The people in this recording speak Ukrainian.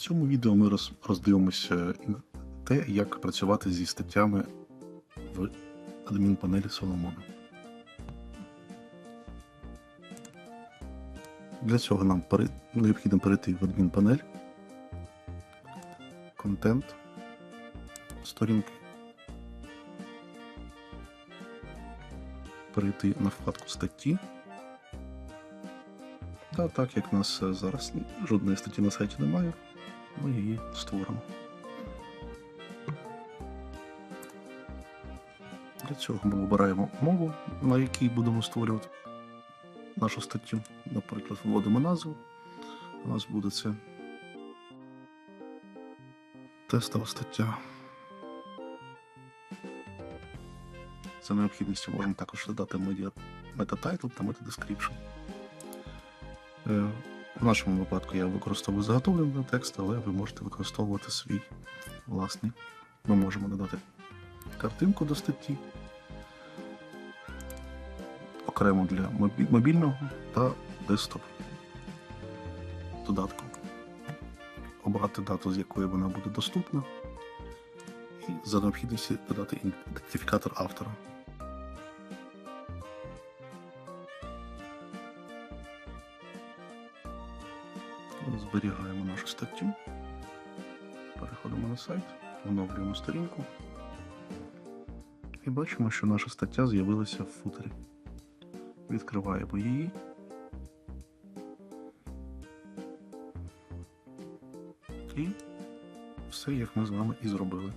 цьому відео ми роз- роздивимося те, як працювати зі статтями в адмінпанелі Solomon. Для цього нам необхідно перейти в адмінпанель, контент, сторінки, перейти на вкладку статті. Та так як нас е, зараз жодної статті на сайті немає, ми її створимо. Для цього ми вибираємо мову, на якій будемо створювати нашу статтю. Наприклад, вводимо назву. У нас буде це тестова стаття. За необхідністю можемо також додати media meta-title та meta-description. В нашому випадку я використовую заготовлений текст, але ви можете використовувати свій власний. Ми можемо додати картинку до статті, окремо для мобільного та десктоп додатку. Обрати дату, з якої вона буде доступна, і за необхідності додати ідентифікатор автора. Зберігаємо нашу статтю. Переходимо на сайт, оновлюємо сторінку. І бачимо, що наша стаття з'явилася в футері. Відкриваємо її. І все, як ми з вами і зробили.